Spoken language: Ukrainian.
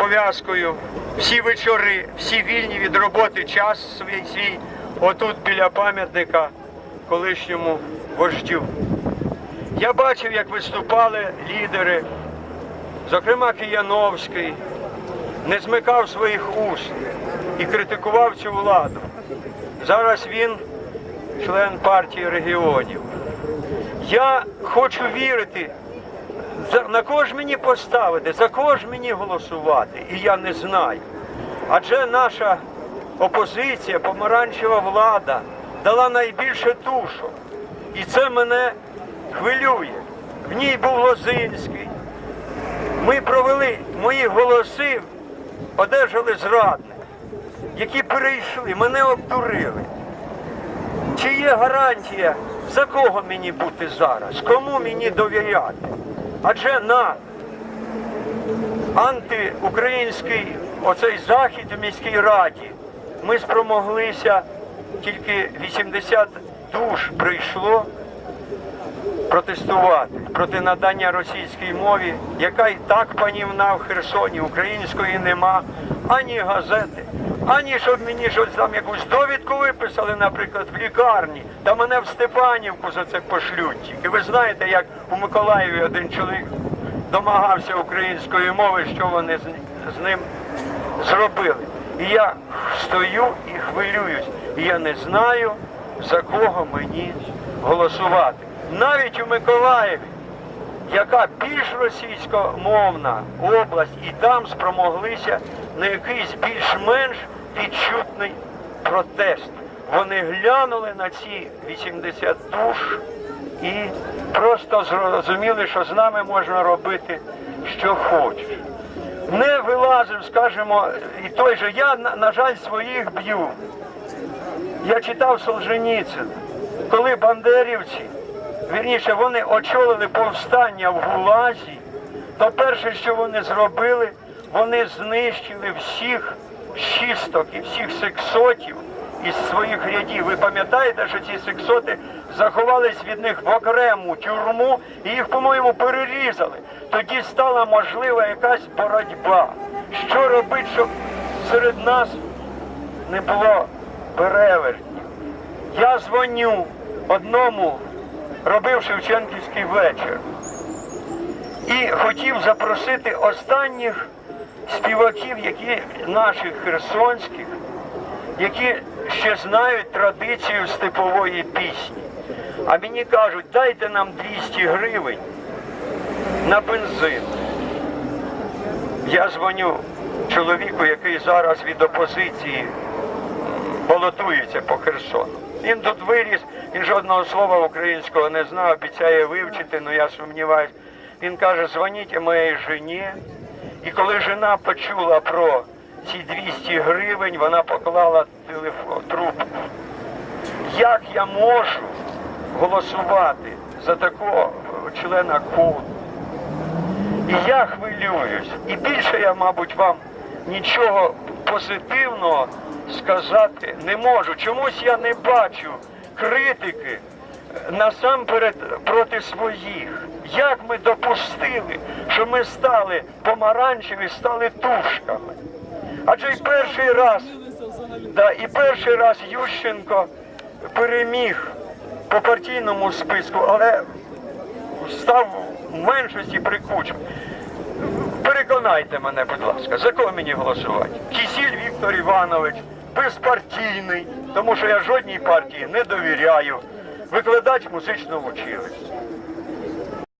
пов'язкою, всі вечори, всі вільні від роботи час свій свій, отут біля пам'ятника колишньому вождю. Я бачив, як виступали лідери, зокрема Кияновський, не змикав своїх уст і критикував цю владу. Зараз він член партії регіонів. Я хочу вірити, на кого ж мені поставити, за кого ж мені голосувати, і я не знаю. Адже наша опозиція, помаранчева влада дала найбільше душу. І це мене хвилює. В ній був Лозинський. Ми провели мої голоси, одержали зрадник, які перейшли, мене обдурили. Чи є гарантія, за кого мені бути зараз? Кому мені довіряти? Адже на антиукраїнський оцей захід у міській раді ми спромоглися, тільки 80 душ прийшло протестувати проти надання російській мові, яка і так панівна в Херсоні, української нема, ані газети, ані щоб мені щось там якусь довідку виписали, наприклад, в лікарні, та мене в Степанівку за це пошлють. І ви знаєте, як у Миколаєві один чоловік домагався української мови, що вони з, ним зробили. І я стою і хвилююсь, і я не знаю, за кого мені голосувати. Навіть у Миколаєві, яка більш російськомовна область, і там спромоглися на якийсь більш-менш відчутний протест. Вони глянули на ці 80 душ і просто зрозуміли, що з нами можна робити, що хочеш. Не вилазив, скажімо, і той же я, на, жаль, своїх б'ю. Я читав Солженіцин, коли бандерівці, вірніше, вони очолили повстання в Гулазі, то перше, що вони зробили, вони знищили всіх шісток і всіх сексотів із своїх рядів. Ви пам'ятаєте, що ці сексоти заховались від них в окрему тюрму і їх, по-моєму, перерізали. Тоді стала можлива якась боротьба. Що робити, щоб серед нас не було перевертнів? Я дзвоню одному, робив Шевченківський вечір. І хотів запросити останніх співаків, які наших херсонських, які ще знають традицію степової пісні. А мені кажуть, дайте нам 200 гривень на бензин. Я дзвоню чоловіку, який зараз від опозиції балотується по Херсону. Він тут виріс, він жодного слова українського не знав, обіцяє вивчити, але я сумніваюся. Він каже, дзвоніть моїй жені. І коли жена почула про ці 200 гривень, вона поклала телефон, трубку. Як я можу голосувати за такого члена КУ? І я хвилююсь. І більше я, мабуть, вам нічого позитивного сказати не можу. Чомусь я не бачу критики е, насамперед проти своїх. Як ми допустили, що ми стали помаранчеві, стали тушками. Адже й перший раз, да, і перший раз Ющенко переміг по партійному списку, але став в меншості при Кучмі. Переконайте мене, будь ласка, за кого мені голосувати? Кісіль Віктор Іванович, безпартійний, тому що я жодній партії не довіряю. Викладач музичного училища.